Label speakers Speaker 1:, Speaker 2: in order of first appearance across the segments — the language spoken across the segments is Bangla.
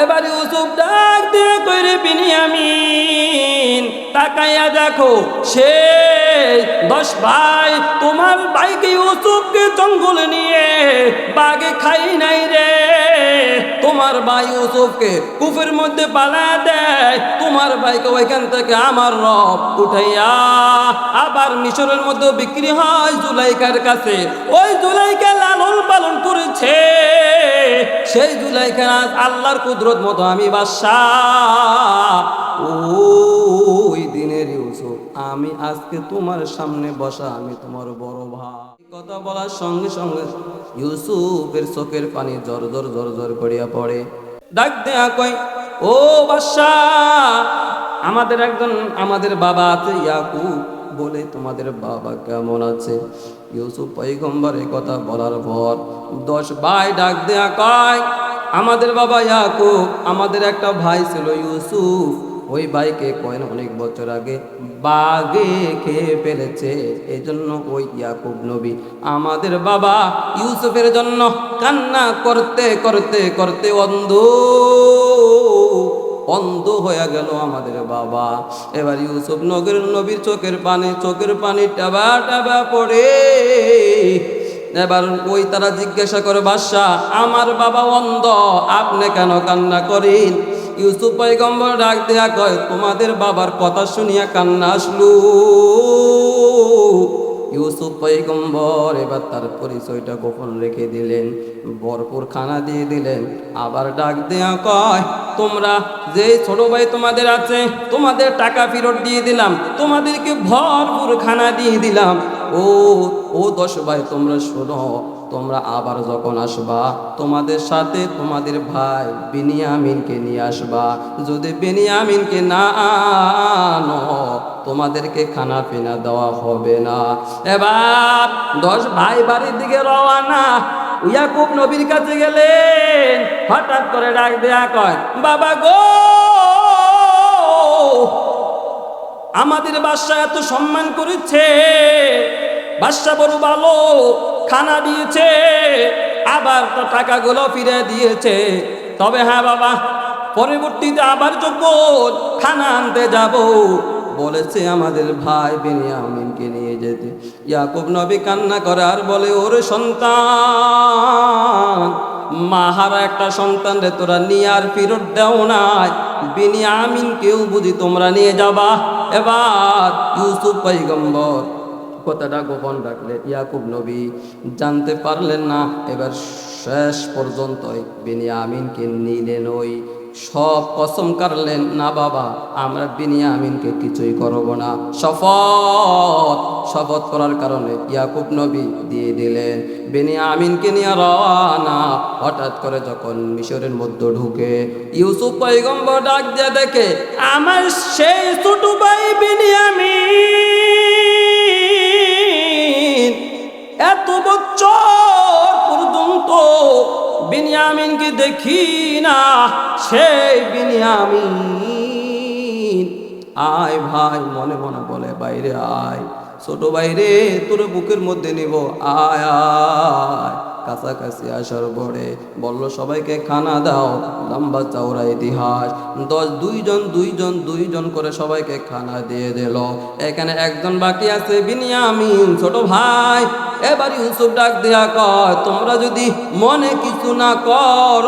Speaker 1: এবার ইউসুফ ডাক দিয়ে কইরে বিনিয়ামিন তাকাইয়া দেখো সে দশ ভাই, তোমার ভাইকে ইউসুফকে জঙ্গলে নিয়ে বাগে খাই নাই রে। তোমার ভাই ইউসুফকে কুফের মধ্যে পালা দেয়, তোমার ভাইকে ওইখান থেকে আমার রব উঠাইয়া আবার মিশরের মধ্যে বিক্রি হয় জুলাইকার কাছে। ওই জুলাইকা লালন পালন করেছে। সেই জুলাইকা আল্লাহর কুদরত মতো আমি দিনের ইউসুফ আমি আজকে তোমার সামনে বসা, আমি তোমার বড় ভাই। কথা বলার সঙ্গে সঙ্গে ইউসুফের চোখের পানি জর জর জর জর করিয়া পড়ে। ডাক দেয়া কই ও বাদশা, আমাদের একজন, আমাদের বাবা আছে, ইয়াকুব বলে তোমাদের বাবা কেমন আছে? ইউসুফ পৈগম্বর কথা বলার পর দশ ভাই ডাক দেয়া কয়, আমাদের বাবা ইয়াকুব, আমাদের একটা ভাই ছিল ইউসুফ। ওই ভাইকে কয়েন অনেক বছর আগে বাগে খেয়ে ফেলেছে। এই জন্য ওই ইয়াকুব নবী আমাদের বাবা ইউসুফের জন্য কান্না করতে করতে করতে অন্ধ অন্ধ হয়ে গেল আমাদের বাবা। এবার ইউসুফ নগর নবীর চোখের পানি চোখের পানি টাবা টাবা পড়ে। এবার ওই তারা জিজ্ঞাসা করে, বাদশাহ, আমার বাবা অন্ধ, আপনি কেন কান্না করেন? ইউসুফ পয়গম্বর ডাক দেয়া কয়, তোমাদের বাবার কথা শুনিয়া কান্না আসলো। ইউসুফ পৈগম্বর এবার তার পরিচয়টা গোপন রেখে দিলেন, ভরপুর খানা দিয়ে দিলেন। আবার ডাক দেয়া কয়, তোমরা যে ছোট ভাই তোমাদের আছে, তোমাদের টাকা ফেরত দিয়ে দিলাম, তোমাদেরকে ভরপুর খানা দিয়ে দিলাম। ও ও দশ ভাই, তোমরা শোনো তোমরা আবার যখন আসবা, তোমাদের সাথে তোমাদের ভাই বিনিয়ামিনকে নিয়ে আসবা। যদি বিনিয়ামিনকে না আনো, তোমাদেরকে খানা পিনা দেওয়া হবে না। এবার দশ ভাই বাড়ির দিকে রওয়ানা ইয়াকুব নবীর কাছে গেলেন। হঠাৎ করে ডাক দেয়া কয়, বাবা গো, আমাদের বাদশাহ এত সম্মান করেছে। বাদশাহ বড় ভালো খানা দিয়েছে, আবার তো টাকাগুলো ফিরে দিয়েছে। তবে হ্যাঁ বাবা, পরবর্তীতে আবার যখন খানা আনতে যাব, বলেছে আমাদের ভাই বেনিয়ামিনকে নিয়ে যেতে। ইয়াকুব নবী কান্না করে আর বলে, ওর সন্তান, মাহারা একটা সন্তান রে, তোরা নিয়ে আর ফেরত দেও নাই। বিনিয়ামিন কেউ বুঝি তোমরা নিয়ে যাবা। এবার ইউসুফ পৈগম্বর কথাটা গোপন রাখলে ইয়াকুব নবী। জানতে পারলেন না, এবার শেষ পর্যন্তই বিনিয়ামিনকে নিলেন ওই। সব কসম কাটলেন, না বাবা, আমরা বিনিয়ামিনকে কিছুই করব না। শপথ শপথ করার কারণে ইয়াকুব নবী দিয়ে দিলেন বিনিয়ামিনকে নিয়ে রওয়ানা হঠাৎ করে যখন মিশরের মধ্যে ঢুকে ইউসুফ পৈগম্বর ডাক দিয়ে দেখে, আমার সেই ছোট ভাই বিনিয়ামিন। এত বছর পর্যন্ত বিনিয়ামিনকে দেখি না, সেই বিনিয়ামিন। আয় ভাই, মনে মনে বলে, বাইরে আয়, ছোট বাইরে তোর বুকের মধ্যে নিব, আয় আয়। কাছাকাছি আসার পরে বলল, সবাইকে খানা দাও, লম্বা চওড়া ইতিহাস। দশ দুইজন দুইজন দুইজন করে সবাইকে খানা দিয়ে দিল। এখানে একজন বাকি আছে, বিনিয়ামিন, ছোট ভাই। এবার ইউসুফ ডাক দেয়া কয়, তোমরা যদি মনে কিছু না কর,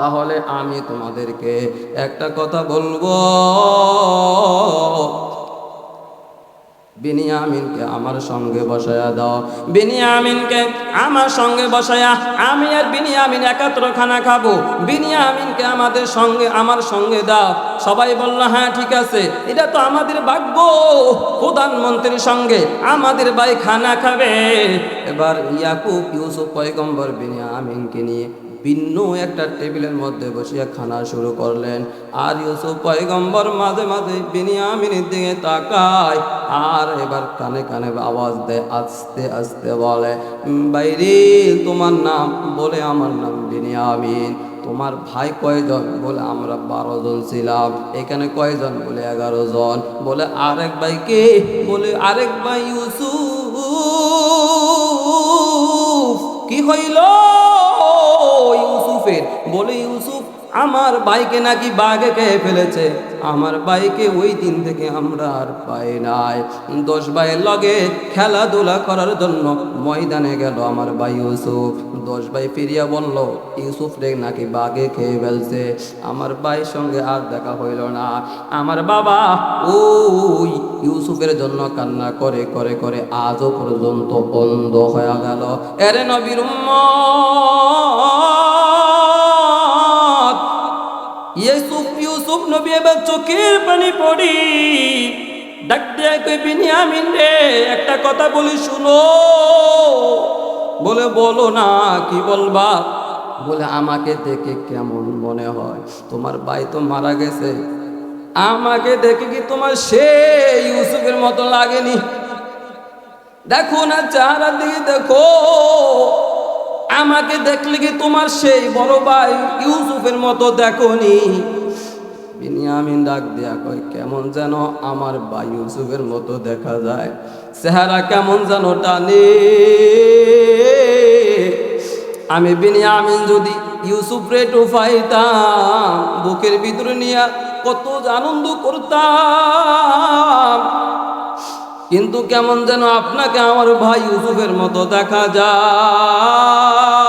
Speaker 1: তাহলে আমি তোমাদেরকে একটা কথা বলব। বিনিয়ামিনকে আমার সঙ্গে বসায়া দাও। বিনিয়ামিনকে আমার সঙ্গে বসায়া আমি আর বিনিয়ামিন একাত্র খানা খাব। বিনিয়ামিনকে আমাদের সঙ্গে, আমার সঙ্গে দাও। সবাই বলল হ্যাঁ ঠিক আছে। এটা তো আমাদের ভাগ্য। প্রধানমন্ত্রীর সঙ্গে আমাদের ভাই খানা খাবে। এবার ইয়াকুব ইউসুফ পয়গম্বর বিনিয়ামিনকে নিয়ে ভিন্ন একটা টেবিলের মধ্যে বসিয়া খানা শুরু করলেন। আর ইউসুফ পয়গম্বর মাঝে মাঝে বিনিয়ামিনের দিকে তাকায়। আর এবার কানে কানে আওয়াজ দেয়, আস্তে আস্তে বলে বাইরে তোমার নাম, বলে আমার নাম বিনিয়ামিন। তোমার ভাই কয়জন? বলে আমরা বারো জন ছিলাম। এখানে কয়জন? বলে এগারো জন। বলে আরেক ভাই কে? বলে আরেক ভাই ইউসুফ। কি হইল? ইউসুফের বলে ইউসুফ, আমার ভাইকে নাকি বাঘে খেয়ে ফেলেছে? আমার ভাইকে ওই দিন থেকে আমরা আর পাই নাই। দশ ভাইয়ের লগে খেলাধুলা করার জন্য ময়দানে গেল আমার ভাই ইউসুফ। দশ ভাই ফিরিয়া বলল, ইউসুফ রে, নাকি বাঘে খেয়ে ফেলছে? আমার ভাইয়ের সঙ্গে আর দেখা হইল না। আমার বাবা ওই ইউসুফের জন্য কান্না করে করে করে আজও পর্যন্ত বন্ধ হয়ে গেল। এরে নবীর নবী এবার চোখের পানি পড়ি। ডাক দিয়ে কই বিনিয়ামিন রে, একটা কথা বলি শুনো। বলে, বলো না, কি বলবা? বলে, আমাকে দেখে কেমন মনে হয়, তোমার ভাই তো মারা গেছে। আমাকে দেখে কি তোমার সেই ইউসুফের মতো লাগেনি? দেখো না চেহারা দিকে দেখো। আমাকে দেখলে কি তোমার সেই বড় ভাই ইউসুফের মতো দেখনি? বিনিয়ামিন ডাক দেয়া কয়, কেমন যেন আমার ভাই ইউসুফের মতো দেখা যায়। চেহারা কেমন যেন টানে। আমি বিনিয়ামিন যদি ইউসুফ রে পাইতাম বুকের ভিতরে নিয়ে কত আনন্দ করতাম। কিন্তু কেমন যেন আপনাকে আমার ভাই ইউসুফের মতো দেখা যায়।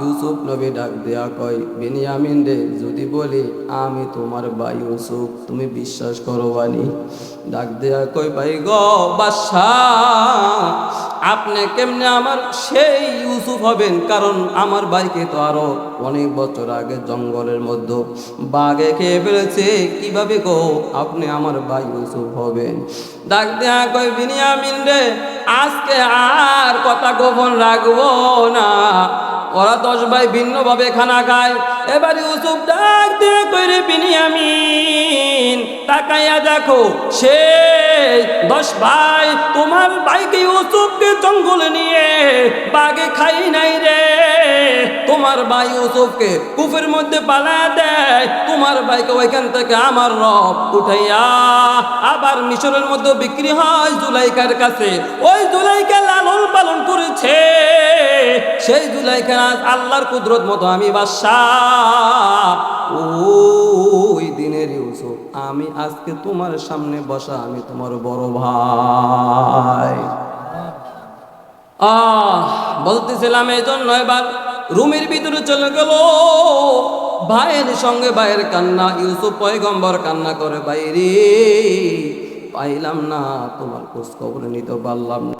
Speaker 1: ইউসুফ নবী ডাক দেয়া কয় বেনিয়ামিন রে যদি বলি, আমি তোমার ভাই ইউসুফ, তুমি বিশ্বাস করো বানি ডাক দেয়া কই ভাই গ বাদশাহ, আপনি কেমনে আমার সেই ইউসুফ হবেন? কারণ আমার ভাইকে তো আরও অনেক বছর আগে জঙ্গলের মধ্যে বাঘে খেয়ে ফেলেছে। কীভাবে গো আপনি আমার ভাই ইউসুফ হবেন? ডাক দেয়া কই বিনিয়ামিন রে আজকে আর কথা গোপন রাখব না। ওরা দশ ভাই ভিন্নভাবে খানা খায়। এবার ইউসুফ ডাক দিয়ে কইরে, বিনিয়ামিন, তাকাইয়া দেখো সে দশ ভাই তোমার ভাইকে ইউসুফকে জঙ্গলে নিয়ে বাগে খাই নাই রে। তোমার ভাই ইউসুফকে কুফের মধ্যে পালা দেয়, তোমার ভাইকে ওইখান থেকে আমার রব উঠাইয়া আবার মিশরের মধ্যে বিক্রি হয় জুলাইকার কাছে। ওই জুলাইকা সেই জুলাইকা আল্লাহর কুদরত মতো আমি বাদশাহ। ওই দিনের ইউসুফ, আমি আজকে তোমার সামনে বসা, আমি তোমার বড় ভাই। আহ, বলতেছিলাম এই জন্য এবার রুমের ভিতরে চলে গেল। ভাইয়ের সঙ্গে ভাইয়ের কান্না, ইউসুফ পয়গম্বর কান্না করে বাইরে। পাইলাম না, তোমার খোঁজ খবর নিতে পারলাম না।